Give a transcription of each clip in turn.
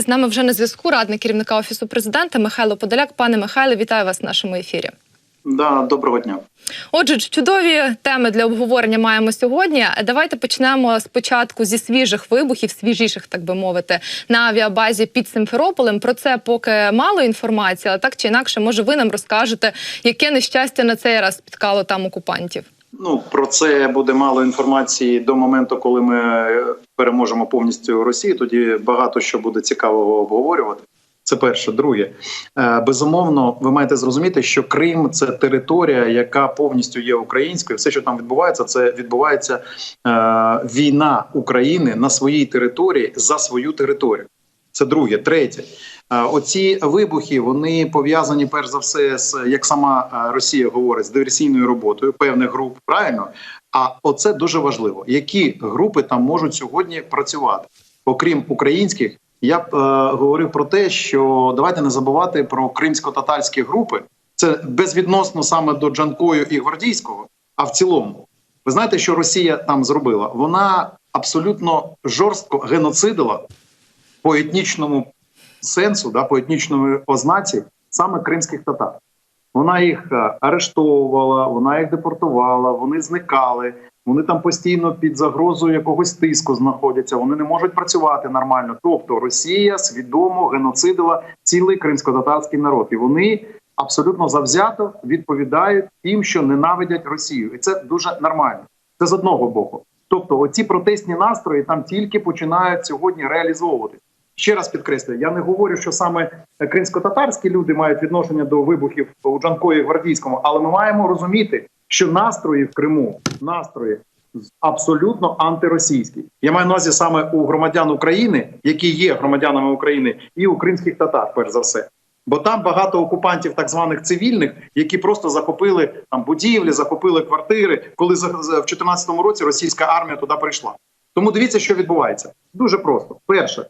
З нами вже на зв'язку радник керівника офісу президента Михайло Подоляк. Пане Михайле, вітаю вас в нашому ефірі. Да, доброго дня. Отже, чудові теми для обговорення маємо сьогодні. Давайте почнемо спочатку зі свіжих вибухів, свіжіших, так би мовити, на авіабазі під Симферополем. Про це поки мало інформації, але так чи інакше, може, ви нам розкажете, яке нещастя на цей раз спіткало там окупантів. Ну про це буде мало інформації до моменту, коли ми переможемо повністю Росію. Тоді багато що буде цікавого обговорювати. Це перше. Друге, Е, безумовно, ви маєте зрозуміти, що Крим це територія, яка повністю є українською. Все, що там відбувається, це відбувається е, війна України на своїй території за свою територію. Це друге, третє. Е, Оці вибухи вони пов'язані перш за все з як сама е, Росія говорить з диверсійною роботою певних груп. Правильно, а оце дуже важливо. Які групи там можуть сьогодні працювати, окрім українських. Я б е, говорив про те, що давайте не забувати про кримсько-татарські групи. Це безвідносно саме до Джанкою і Гвардійського, а в цілому. Ви знаєте, що Росія там зробила? Вона абсолютно жорстко геноцидила по етнічному сенсу, да, по етнічному ознаці саме кримських татар. Вона їх е, арештовувала, вона їх депортувала, вони зникали. Вони там постійно під загрозою якогось тиску знаходяться. Вони не можуть працювати нормально. Тобто Росія свідомо геноцидила цілий кримсько-татарський народ, і вони абсолютно завзято відповідають тим, що ненавидять Росію, і це дуже нормально. Це з одного боку. Тобто, оці протестні настрої там тільки починають сьогодні реалізовувати. Ще раз підкреслюю, я не говорю, що саме кримсько-татарські люди мають відношення до вибухів у Джанкої Гвардійському, але ми маємо розуміти, що настрої в Криму настрої абсолютно антиросійські. Я маю на увазі саме у громадян України, які є громадянами України, і у кримських татар, перш за все. Бо там багато окупантів, так званих цивільних, які просто захопили там будівлі, захопили квартири, коли в 2014 році російська армія туди прийшла. Тому дивіться, що відбувається. Дуже просто. Перше,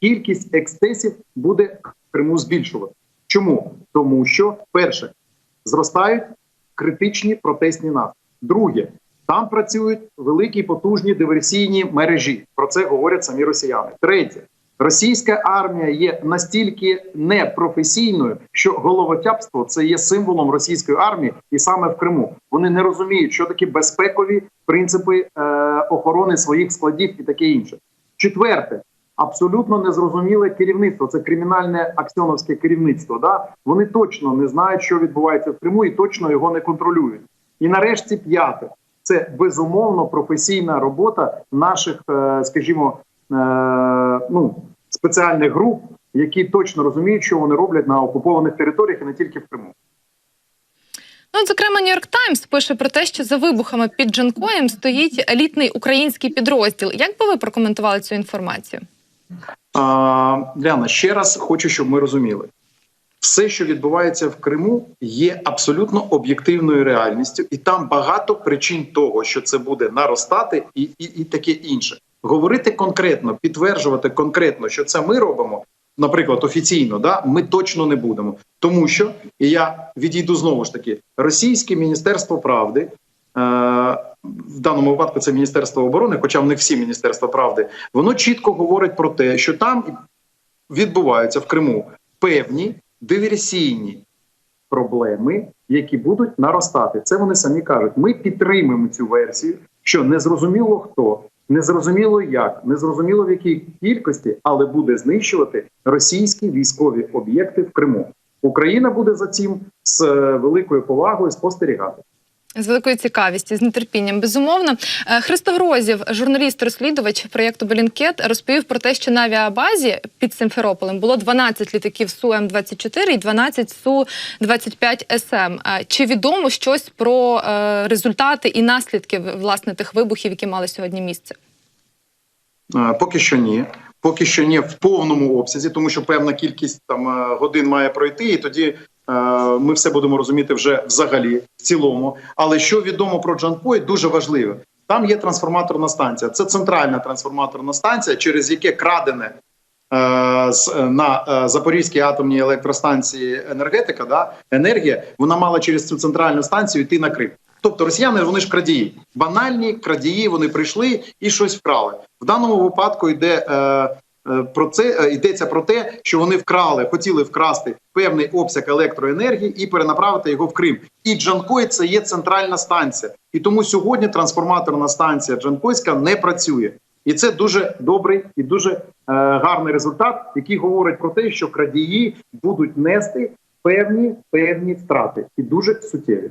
кількість екстесів буде в Криму збільшувати. Чому? Тому що перше зростають критичні протестні настрої. Друге, там працюють великі потужні диверсійні мережі. Про це говорять самі росіяни. Третє, російська армія є настільки непрофесійною, що головотяпство це є символом російської армії, і саме в Криму вони не розуміють, що такі безпекові принципи е, охорони своїх складів і таке інше. Четверте. Абсолютно незрозуміле керівництво. Це кримінальне аксьоновське керівництво. Да? Вони точно не знають, що відбувається в Криму, і точно його не контролюють. І нарешті п'яте це безумовно професійна робота наших, е, скажімо, е, ну спеціальних груп, які точно розуміють, що вони роблять на окупованих територіях і не тільки в Криму. Ну, зокрема, Нью-Йорк Таймс пише про те, що за вибухами під Джанкоєм стоїть елітний український підрозділ. Як би ви прокоментували цю інформацію? Ляна, ще раз хочу, щоб ми розуміли. Все, що відбувається в Криму, є абсолютно об'єктивною реальністю, і там багато причин того, що це буде наростати, і, і, і таке інше. Говорити конкретно, підтверджувати конкретно, що це ми робимо, наприклад, офіційно, да, ми точно не будемо. Тому що і я відійду знову ж таки, російське міністерство правди. Е, в даному випадку це Міністерство оборони, хоча в них всі Міністерства правди, воно чітко говорить про те, що там відбуваються в Криму певні диверсійні проблеми, які будуть наростати. Це вони самі кажуть. Ми підтримуємо цю версію, що незрозуміло хто, незрозуміло як, незрозуміло в якій кількості, але буде знищувати російські військові об'єкти в Криму. Україна буде за цим з е, великою повагою спостерігати. З великою цікавістю, з нетерпінням. Безумовно, Е, Христо Грозів, журналіст-розслідувач проєкту Белінкет, розповів про те, що на авіабазі під Симферополем було 12 літаків су М24 і 12 су 25 СМ. Е, Чи відомо щось про е, результати і наслідки власне тих вибухів, які мали сьогодні місце? Поки що ні. Поки що ні в повному обсязі, тому що певна кількість там годин має пройти, і тоді ми все будемо розуміти вже взагалі в цілому. Але що відомо про Джанкой, дуже важливо. Там є трансформаторна станція. Це центральна трансформаторна станція, через яке крадене е, на е, Запорізькій атомній електростанції енергетика, да, енергія, вона мала через цю центральну станцію йти на Крим. Тобто росіяни вони ж крадії, банальні крадії. Вони прийшли і щось вкрали. В даному випадку йде е, Е, Про це е, йдеться про те, що вони вкрали, хотіли вкрасти певний обсяг електроенергії і перенаправити його в Крим. І Джанкой це є центральна станція, і тому сьогодні трансформаторна станція Джанкойська не працює. І це дуже добрий і дуже е, гарний результат, який говорить про те, що крадії будуть нести певні певні втрати і дуже суттєві.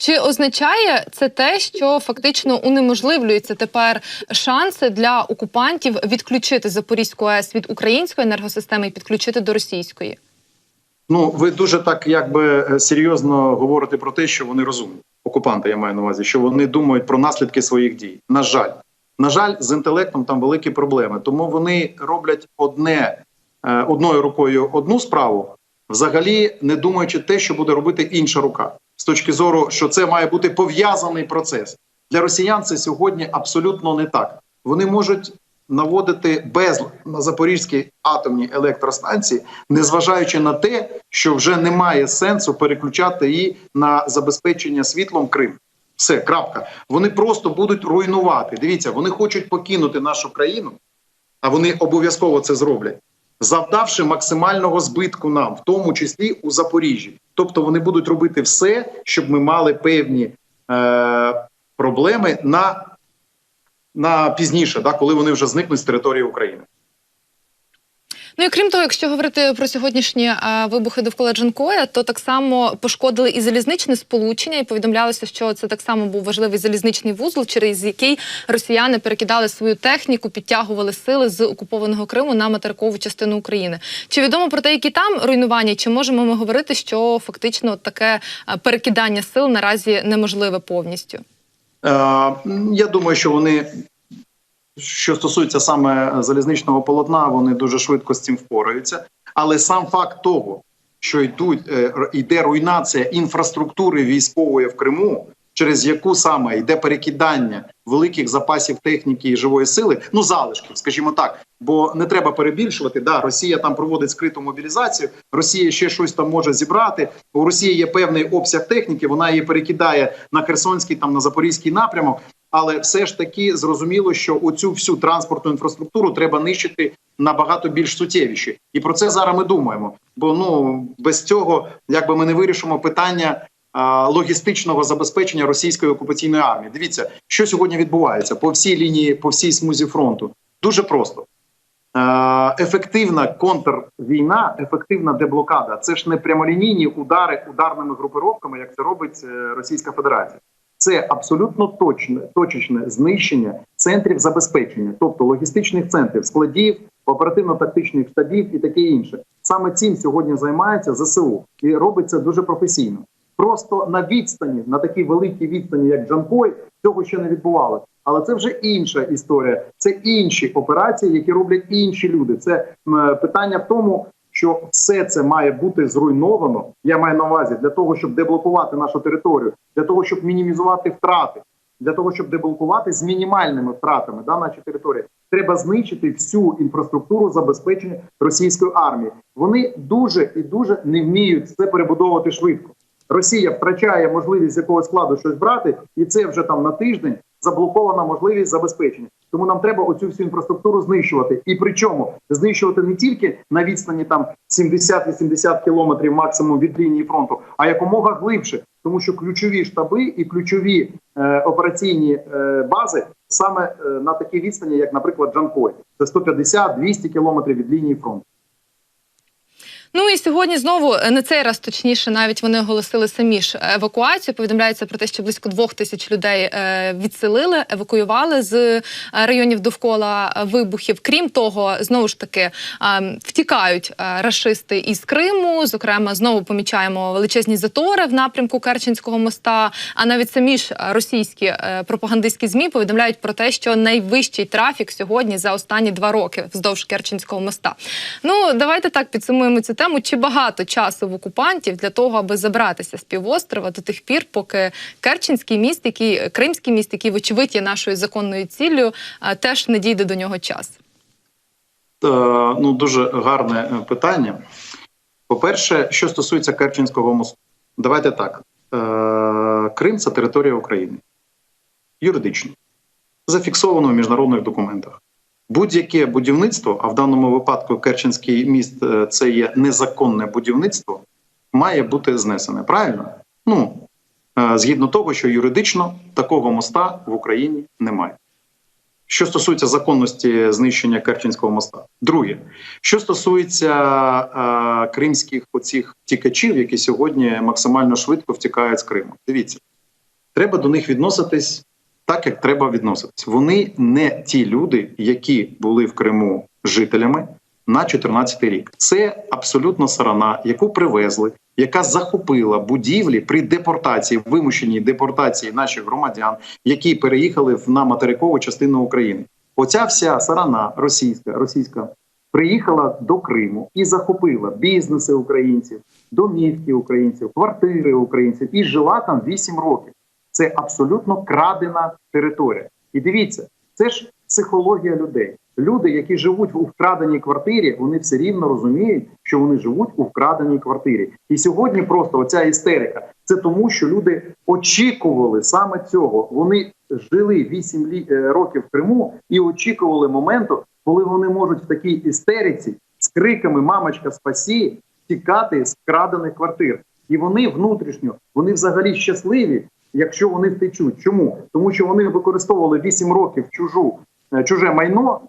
Чи означає це те, що фактично унеможливлюються тепер шанси для окупантів відключити Запорізьку АЕС від української енергосистеми і підключити до російської? Ну, ви дуже так якби е, серйозно говорите про те, що вони розумні. Окупанти, я маю на увазі, що вони думають про наслідки своїх дій. На жаль, на жаль, з інтелектом там великі проблеми. Тому вони роблять одне е, одною рукою одну справу, взагалі не думаючи те, що буде робити інша рука, з точки зору, що це має бути пов'язаний процес. Для росіян це сьогодні абсолютно не так. Вони можуть наводити безлад на запорізькій атомній електростанції, незважаючи на те, що вже немає сенсу переключати її на забезпечення світлом Крим. Все, крапка. Вони просто будуть руйнувати. Дивіться, вони хочуть покинути нашу країну, а вони обов'язково це зроблять, завдавши максимального збитку нам, в тому числі у Запоріжжі. Тобто вони будуть робити все, щоб ми мали певні е, проблеми на, на пізніше, да, коли вони вже зникнуть з території України. Ну і крім того, якщо говорити про сьогоднішні е, вибухи довкола Джанкоя, то так само пошкодили і залізничне сполучення, і повідомлялося, що це так само був важливий залізничний вузол, через який росіяни перекидали свою техніку, підтягували сили з окупованого Криму на материкову частину України. Чи відомо про те, які там руйнування? Чи можемо ми говорити, що фактично таке перекидання сил наразі неможливе повністю? Е, я думаю, що вони, що стосується саме залізничного полотна, вони дуже швидко з цим впораються. Але сам факт того, що йдуть, е, йде руйнація інфраструктури військової в Криму, через яку саме йде перекидання великих запасів техніки і живої сили, ну залишків, скажімо так. Бо не треба перебільшувати. Да, Росія там проводить скриту мобілізацію, Росія ще щось там може зібрати. У Росії є певний обсяг техніки, вона її перекидає на Херсонський, там на Запорізький напрямок. Але все ж таки зрозуміло, що оцю всю транспортну інфраструктуру треба нищити набагато більш суттєвіше. І про це зараз ми думаємо. Бо ну без цього, якби ми не вирішимо питання а, логістичного забезпечення російської окупаційної армії. Дивіться, що сьогодні відбувається по всій лінії, по всій смузі фронту. Дуже просто. Ефективна контрвійна, ефективна деблокада це ж не прямолінійні удари ударними групировками, як це робить е, Російська Федерація. Це абсолютно точне, точечне знищення центрів забезпечення, тобто логістичних центрів, складів, оперативно-тактичних штабів і таке інше. Саме цим сьогодні займається ЗСУ і робить це дуже професійно. Просто на відстані, на такій великій відстані, як Джанкой, цього ще не відбувалося. Але це вже інша історія. Це інші операції, які роблять інші люди. Це питання в тому, що все це має бути зруйновано. Я маю на увазі для того, щоб деблокувати нашу територію, для того, щоб мінімізувати втрати, для того, щоб деблокувати з мінімальними втратами да, наші території. Треба знищити всю інфраструктуру забезпечення російської армії. Вони дуже і дуже не вміють це перебудовувати швидко. Росія втрачає можливість з якогось складу щось брати, і це вже там на тиждень заблокована можливість забезпечення. Тому нам треба оцю всю інфраструктуру знищувати. І причому знищувати не тільки на відстані там 70-80 кілометрів максимум від лінії фронту, а якомога глибше, тому що ключові штаби і ключові е, операційні е, бази саме е, на такій відстані, як, наприклад, Джанкой, це 150-200 кілометрів від лінії фронту. Ну і сьогодні знову е, не цей раз точніше, навіть вони оголосили самі ж евакуацію. Повідомляється про те, що близько двох тисяч людей е, відселили, евакуювали з е, районів довкола е, вибухів. Крім того, знову ж таки е, втікають е, рашисти із Криму. Зокрема, знову помічаємо величезні затори в напрямку Керченського моста. А навіть самі ж е, російські е, пропагандистські змі повідомляють про те, що найвищий трафік сьогодні за останні два роки вздовж Керченського моста. Ну давайте так підсумуємо цю тему. Чи багато часу в окупантів для того, аби забратися з півострова до тих пір, поки Керченський міст, який Кримський міст, який вочевидь є нашою законною ціллю, теж не дійде до нього час. Ну дуже гарне е, питання. По-перше, що стосується Керченського мосту, давайте так: Е, Крим це територія України. Юридично. Зафіксовано в міжнародних документах. Будь-яке будівництво, а в даному випадку Керченський міст е, це є незаконне будівництво, має бути знесене. Правильно? Ну е, згідно того, що юридично такого моста в Україні немає. Що стосується законності знищення Керченського моста, друге, що стосується е, кримських оцих тікачів, які сьогодні максимально швидко втікають з Криму, дивіться, треба до них відноситись так, як треба відноситись. Вони не ті люди, які були в Криму жителями на 14 рік. Це абсолютно сарана, яку привезли, яка захопила будівлі при депортації, вимушеній депортації наших громадян, які переїхали на материкову частину України. Оця вся сарана російська, російська приїхала до Криму і захопила бізнеси українців, домівки українців, квартири українців і жила там 8 років. Це абсолютно крадена територія. І дивіться, це ж психологія людей. Люди, які живуть у вкраденій квартирі, вони все рівно розуміють, що вони живуть у вкраденій квартирі. І сьогодні просто оця істерика. Це тому, що люди очікували саме цього. Вони жили 8 лі- е, років в Криму і очікували моменту, коли вони можуть в такій істериці з криками Мамочка, спасі тікати з вкрадених квартир. І вони внутрішньо, вони взагалі щасливі, якщо вони втечуть. Чому? Тому що вони використовували 8 років чужу е, чуже майно,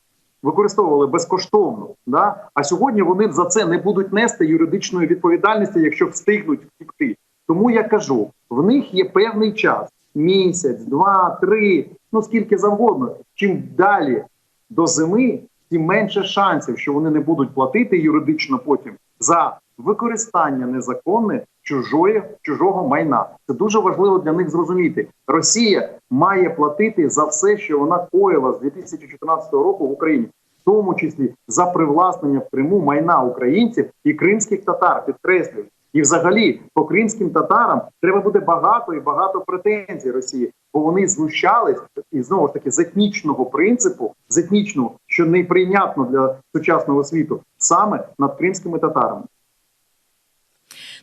використовували безкоштовно. Да? А сьогодні вони за це не будуть нести юридичної відповідальності, якщо встигнуть втікти. Тому я кажу: в них є певний час місяць, два, три, ну скільки завгодно. Чим далі до зими, тим менше шансів, що вони не будуть платити юридично потім за використання незаконне чужої чужого майна. Це дуже важливо для них зрозуміти. Росія має платити за все, що вона коїла з 2014 року в Україні, в тому числі за привласнення в Криму майна українців і кримських татар. Підкреслюю. І, взагалі, по кримським татарам треба буде багато і багато претензій Росії, бо вони знущались і знову ж таки з етнічного принципу, з етнічного, що неприйнятно для сучасного світу, саме над кримськими татарами.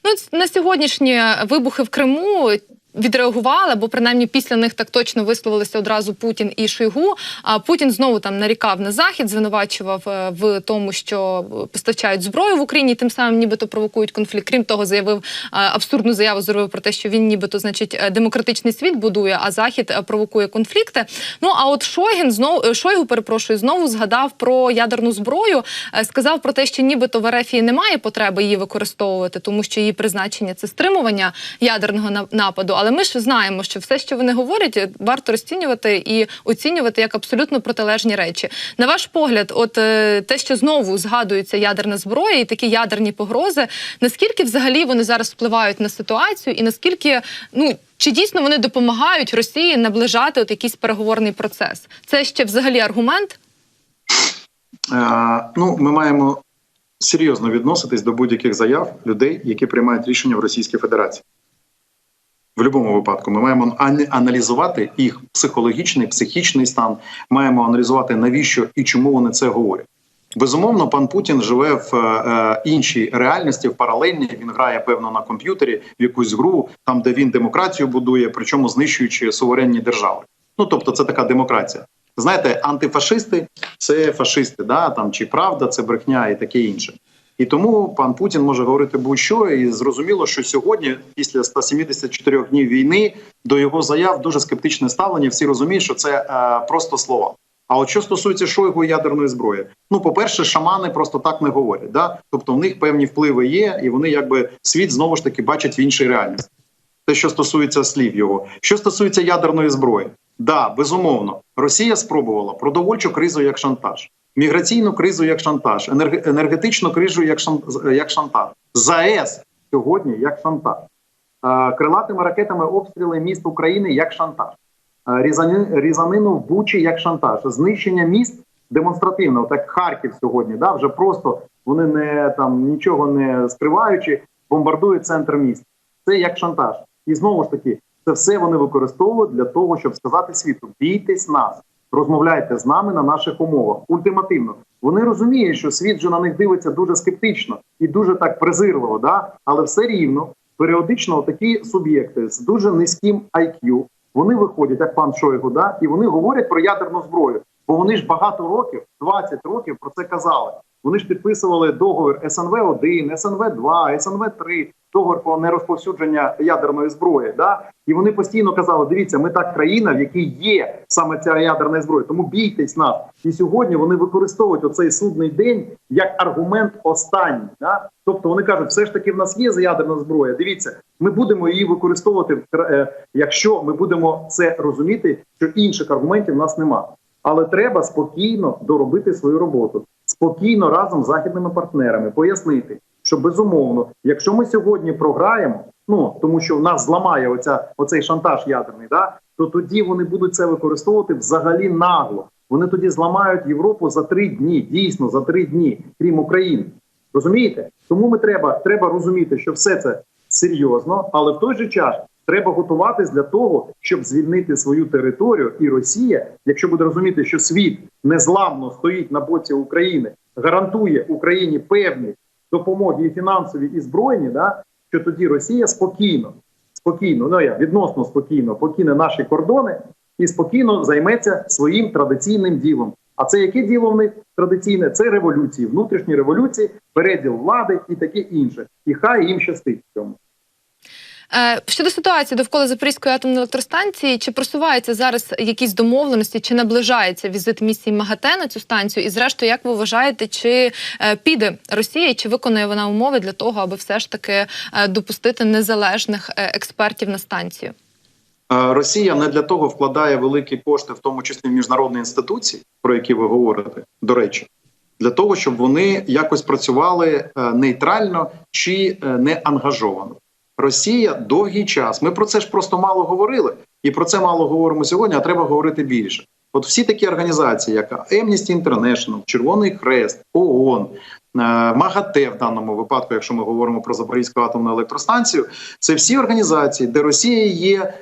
Ну, на сьогоднішні вибухи в Криму. Відреагували, бо принаймні після них так точно висловилися одразу Путін і Шойгу. А Путін знову там нарікав на захід, звинувачував е, в тому, що постачають зброю в Україні, тим самим нібито провокують конфлікт. Крім того, заявив е, абсурдну заяву зробив про те, що він нібито, значить, е, демократичний світ будує, а захід провокує конфлікти. Ну а от Шойгін знову Шойгу, перепрошую, знову згадав про ядерну зброю. Сказав про те, що нібито в РФ немає потреби її використовувати, тому що її призначення це стримування ядерного на- нападу. Але ми ж знаємо, що все, що вони говорять, варто розцінювати і оцінювати як абсолютно протилежні речі. На ваш погляд, от е, те, що знову згадується ядерна зброя і такі ядерні погрози, наскільки взагалі вони зараз впливають на ситуацію, і наскільки ну чи дійсно вони допомагають Росії наближати от якийсь переговорний процес? Це ще взагалі аргумент? Е, ну, ми маємо серйозно відноситись до будь-яких заяв людей, які приймають рішення в Російській Федерації. В будь-якому випадку ми маємо ан- аналізувати їх психологічний, психічний стан, маємо аналізувати, навіщо і чому вони це говорять. Безумовно, пан Путін живе в е, іншій реальності, в паралельній. Він грає певно на комп'ютері в якусь гру, там де він демократію будує, причому знищуючи суверенні держави. Ну тобто, це така демократія. Знаєте, антифашисти це фашисти, да там чи правда, це брехня і таке інше. І тому пан Путін може говорити будь-що, і зрозуміло, що сьогодні, після 174 днів війни, до його заяв дуже скептичне ставлення. Всі розуміють, що це е, просто слова. А от що стосується Шойгу ядерної зброї, ну по-перше, шамани просто так не говорять. Да? Тобто в них певні впливи є, і вони якби світ знову ж таки бачать в іншій реальності. Те, що стосується слів його, що стосується ядерної зброї, да, безумовно, Росія спробувала продовольчу кризу як шантаж, міграційну кризу як шантаж, енерг- енергетичну кризу як як шантаж, ЗАЕС сьогодні як шантаж, крилатими ракетами обстріли міст України як шантаж, різанину в Бучі як шантаж, знищення міст демонстративно, так Харків сьогодні, да, вже просто вони не там нічого не скриваючи, бомбардують центр міста. Це як шантаж. І знову ж таки, це все вони використовують для того, щоб сказати світу: бійтесь нас, розмовляйте з нами на наших умовах. Ультимативно. Вони розуміють, що світ вже на них дивиться дуже скептично і дуже так презирливо, да? але все рівно періодично такі суб'єкти з дуже низьким IQ, вони виходять, як пан Шойгу, да? і вони говорять про ядерну зброю. Бо вони ж багато років, 20 років про це казали. Вони ж підписували договір СНВ 1 СНВ 2 СНВ 3 договір про нерозповсюдження ядерної зброї. Да? І вони постійно казали: дивіться, ми та країна, в якій є саме ця ядерна зброя, тому бійтесь нас. І сьогодні вони використовують оцей судний день як аргумент останній. Да? Тобто вони кажуть, все ж таки в нас є ядерна зброя. Дивіться, ми будемо її використовувати, е, якщо ми будемо це розуміти, що інших аргументів в нас нема. Але треба спокійно доробити свою роботу, спокійно разом з західними партнерами пояснити, що безумовно, якщо ми сьогодні програємо, ну тому що в нас зламає оця оцей шантаж ядерний, да то тоді вони будуть це використовувати взагалі нагло. Вони тоді зламають Європу за три дні, дійсно за три дні, крім України. Розумієте? Тому ми треба, треба розуміти, що все це серйозно, але в той же час треба готуватись для того, щоб звільнити свою територію. І Росія, якщо буде розуміти, що світ незламно стоїть на боці України, гарантує Україні певні допомоги і фінансові, і збройні, да що тоді Росія спокійно, спокійно, ну я відносно спокійно покине наші кордони і спокійно займеться своїм традиційним ділом. А це яке діло в них традиційне? Це революції, внутрішні революції, переділ влади і таке інше. І хай їм щастить в цьому. Е, Щодо ситуації довкола Запорізької атомної електростанції, чи просуваються зараз якісь домовленості, чи наближається візит місії МАГАТЕ на цю станцію? І зрештою, як ви вважаєте, чи е, піде Росія, чи виконує вона умови для того, аби все ж таки е, допустити незалежних експертів на станцію? Росія не для того вкладає великі кошти, в тому числі в міжнародні інституції, про які ви говорите, до речі, для того, щоб вони якось працювали нейтрально чи не ангажовано. Росія довгий час. Ми про це ж просто мало говорили, і про це мало говоримо сьогодні. А треба говорити більше. От всі такі організації, як Amnesty International, Червоний Хрест, ООН, е, МАГАТЕ в даному випадку, якщо ми говоримо про Запорізьку атомну електростанцію, це всі організації, де Росія є е,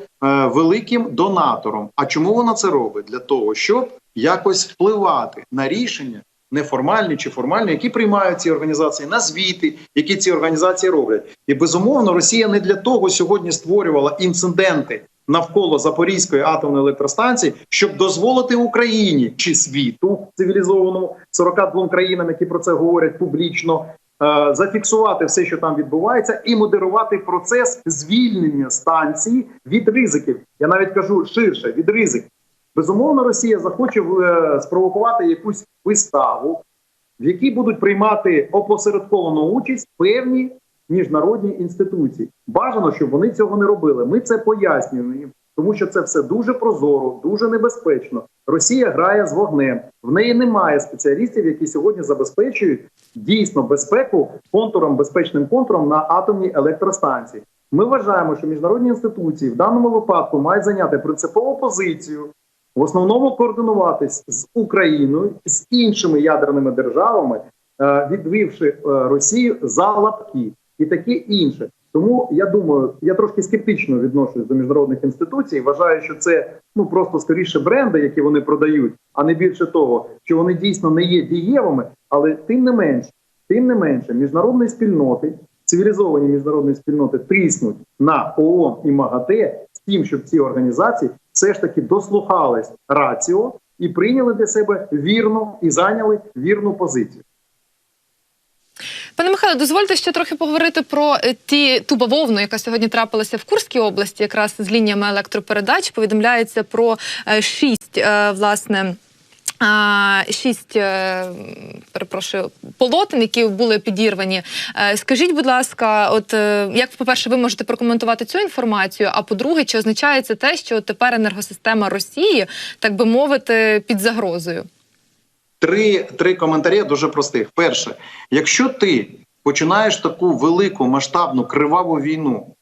великим донатором. А чому вона це робить? Для того, щоб якось впливати на рішення. Неформальні чи формальні, які приймають ці організації на звіти, які ці організації роблять, і безумовно Росія не для того сьогодні створювала інциденти навколо Запорізької атомної електростанції, щоб дозволити Україні чи світу цивілізованому 42 країнам, які про це говорять публічно, е, зафіксувати все, що там відбувається, і модерувати процес звільнення станції від ризиків. Я навіть кажу ширше від ризиків. Безумовно, Росія захоче е, спровокувати якусь виставу, в якій будуть приймати опосередковану участь певні міжнародні інституції. Бажано, щоб вони цього не робили. Ми це пояснюємо їм, тому що це все дуже прозоро, дуже небезпечно. Росія грає з вогнем. В неї немає спеціалістів, які сьогодні забезпечують дійсно безпеку контуром, безпечним контуром на атомній електростанції. Ми вважаємо, що міжнародні інституції в даному випадку мають зайняти принципову позицію, в основному координуватись з Україною з іншими ядерними державами, е, відвівши е, Росію за лапки і таке інше. Тому я думаю, я трошки скептично відношусь до міжнародних інституцій. Вважаю, що це ну просто скоріше бренди, які вони продають, а не більше того, що вони дійсно не є дієвими, але тим не менше, тим не менше, міжнародні спільноти, цивілізовані міжнародні спільноти тиснуть на ООН і МАГАТЕ з тим, щоб ці організації все ж таки дослухались раціо і прийняли для себе вірну і зайняли вірну позицію. Пане Михайло, дозвольте ще трохи поговорити про е, ті ту бавовну, яка сьогодні трапилася в Курській області, якраз з лініями електропередач. Повідомляється про е, шість е, власне. Шість е, перепрошую полотен, які були підірвані. Е, Скажіть, будь ласка, от е, як по-перше, ви можете прокоментувати цю інформацію? А по-друге, чи означає це те, що тепер енергосистема Росії, так би мовити, під загрозою? Три, три коментарі дуже простих. Перше, якщо ти починаєш таку велику масштабну криваву війну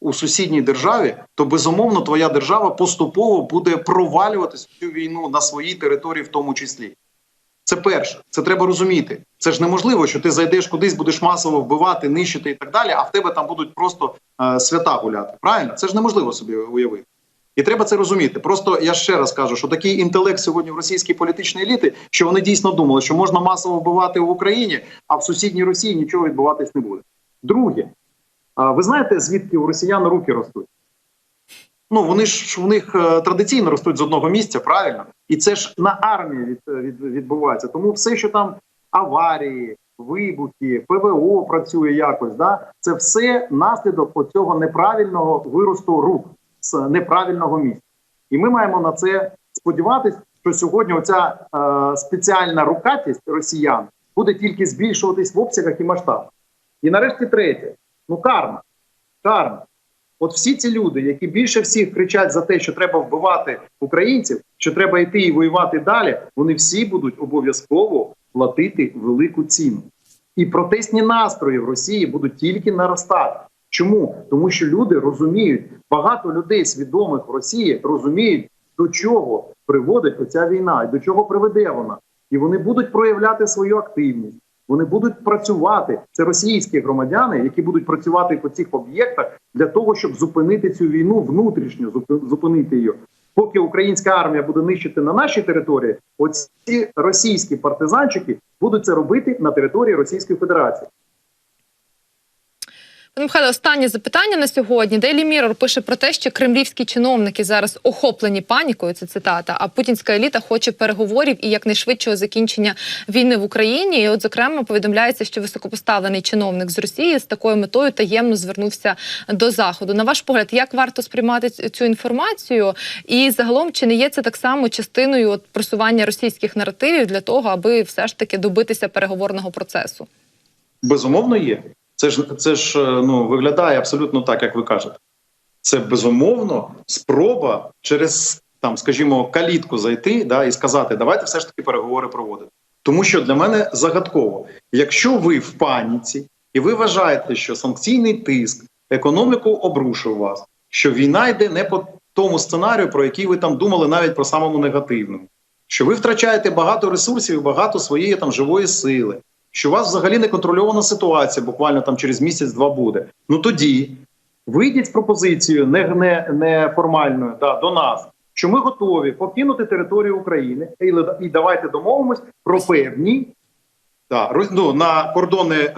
у сусідній державі, то безумовно твоя держава поступово буде провалюватися цю війну на своїй території, в тому числі. Це перше, це треба розуміти. Це ж неможливо, що ти зайдеш кудись, будеш масово вбивати, нищити і так далі, а в тебе там будуть просто е, свята гуляти. Правильно? Це ж неможливо собі уявити. І треба це розуміти. Просто я ще раз кажу, що такий інтелект сьогодні в російській політичній еліти, що вони дійсно думали, що можна масово вбивати в Україні, а в сусідній Росії нічого відбуватись не буде. Друге, а ви знаєте, звідки у росіян руки ростуть? Ну вони ж в них е, традиційно ростуть з одного місця, правильно? І це ж на армії від, від, відбувається. Тому все, що там аварії, вибухи, ПВО працює якось, да, це все наслідок оцього неправильного виросту рук з неправильного місця. І ми маємо на це сподіватися, що сьогодні оця е, спеціальна рукатість росіян буде тільки збільшуватись в обсягах і масштабах. І нарешті третє: ну карма. Карма. От всі ці люди, які більше всіх кричать за те, що треба вбивати українців, що треба йти і воювати далі, вони всі будуть обов'язково платити велику ціну. І протестні настрої в Росії будуть тільки наростати. Чому? Тому що люди розуміють, багато людей свідомих в Росії розуміють, до чого приводить оця війна і до чого приведе вона. І вони будуть проявляти свою активність. Вони будуть працювати. Це російські громадяни, які будуть працювати по цих об'єктах для того, щоб зупинити цю війну внутрішньо, зупинити її. Поки українська армія буде нищити на нашій території, оці російські партизанчики будуть це робити на території Російської Федерації. Михайло, останнє запитання на сьогодні. Daily Mirror пише про те, що кремлівські чиновники зараз охоплені панікою. Це цитата. А путінська еліта хоче переговорів і якнайшвидшого закінчення війни в Україні. І, от, зокрема, повідомляється, що високопоставлений чиновник з Росії з такою метою таємно звернувся до заходу. На ваш погляд, як варто сприймати цю інформацію? І загалом, чи не є це так само частиною от, просування російських наративів для того, аби все ж таки добитися переговорного процесу? Безумовно є. Це ж це ж е, ну виглядає абсолютно так, як ви кажете. Це безумовно спроба через там, скажімо, калітку зайти да, і сказати, давайте все ж таки переговори проводити. Тому що для мене загадково, якщо ви в паніці і ви вважаєте, що санкційний тиск, економіку обрушив вас, що війна йде не по тому сценарію, про який ви там думали, навіть про самому негативному, що ви втрачаєте багато ресурсів і багато своєї там живої сили, що у вас взагалі не контрольована ситуація, буквально там через місяць-два буде. Ну тоді вийдіть з пропозицією не, не, не формальною да, до нас, що ми готові покинути територію України і, і давайте домовимось про певні. Да, роз- ну, на кордони е,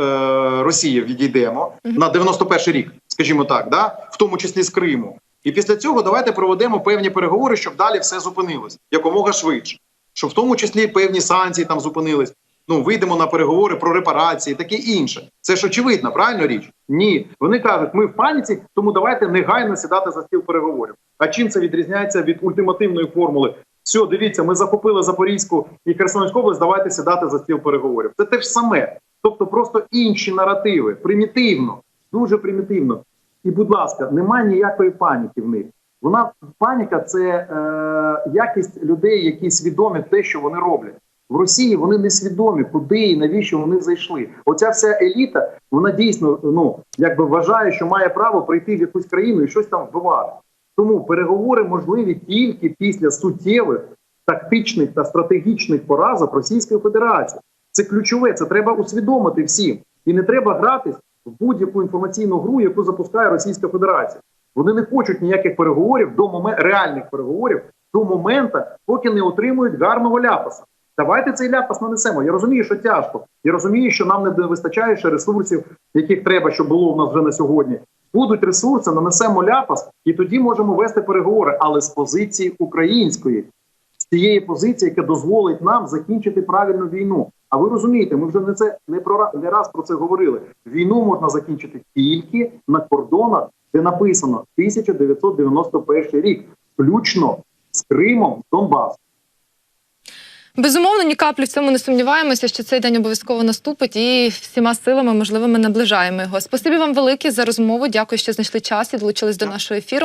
Росії відійдемо Мгм. на 91-й рік, скажімо так, да, в тому числі з Криму. І після цього давайте проведемо певні переговори, щоб далі все зупинилось якомога швидше. Щоб в тому числі певні санкції там зупинились. Ну, вийдемо на переговори про репарації, таке інше. Це ж очевидно, правильно річ? Ні. Вони кажуть, ми в паніці, тому давайте негайно сідати за стіл переговорів. А чим це відрізняється від ультимативної формули? Все, дивіться, ми захопили Запорізьку і Херсонську область, давайте сідати за стіл переговорів. Це те ж саме. Тобто просто інші наративи, примітивно, дуже примітивно. І, будь ласка, немає ніякої паніки в них. Вона паніка це е, якість людей, які свідомі те, що вони роблять. В Росії вони не свідомі, куди і навіщо вони зайшли. Оця вся еліта, вона дійсно ну якби вважає, що має право прийти в якусь країну і щось там вбивати. Тому переговори можливі тільки після суттєвих тактичних та стратегічних поразок Російської Федерації. Це ключове, це треба усвідомити всім. І не треба гратись в будь-яку інформаційну гру, яку запускає Російська Федерація. Вони не хочуть ніяких переговорів до моменту реальних переговорів до моменту, поки не отримують гарного ляпаса. Давайте цей ляпас нанесемо. Я розумію, що тяжко. Я розумію, що нам не вистачає ще ресурсів, яких треба, щоб було в нас вже на сьогодні. Будуть ресурси, нанесемо ляпас, і тоді можемо вести переговори, але з позиції української, з тієї позиції, яка дозволить нам закінчити правильну війну. А ви розумієте, ми вже не це не про не раз про це говорили. Війну можна закінчити тільки на кордонах, де написано 1991 рік, включно з Кримом, Донбасом. Безумовно, ні каплі в цьому не сумніваємося, що цей день обов'язково наступить, і всіма силами можливими наближаємо його. Спасибі вам велике за розмову. Дякую, що знайшли час і долучились до нашого ефіру.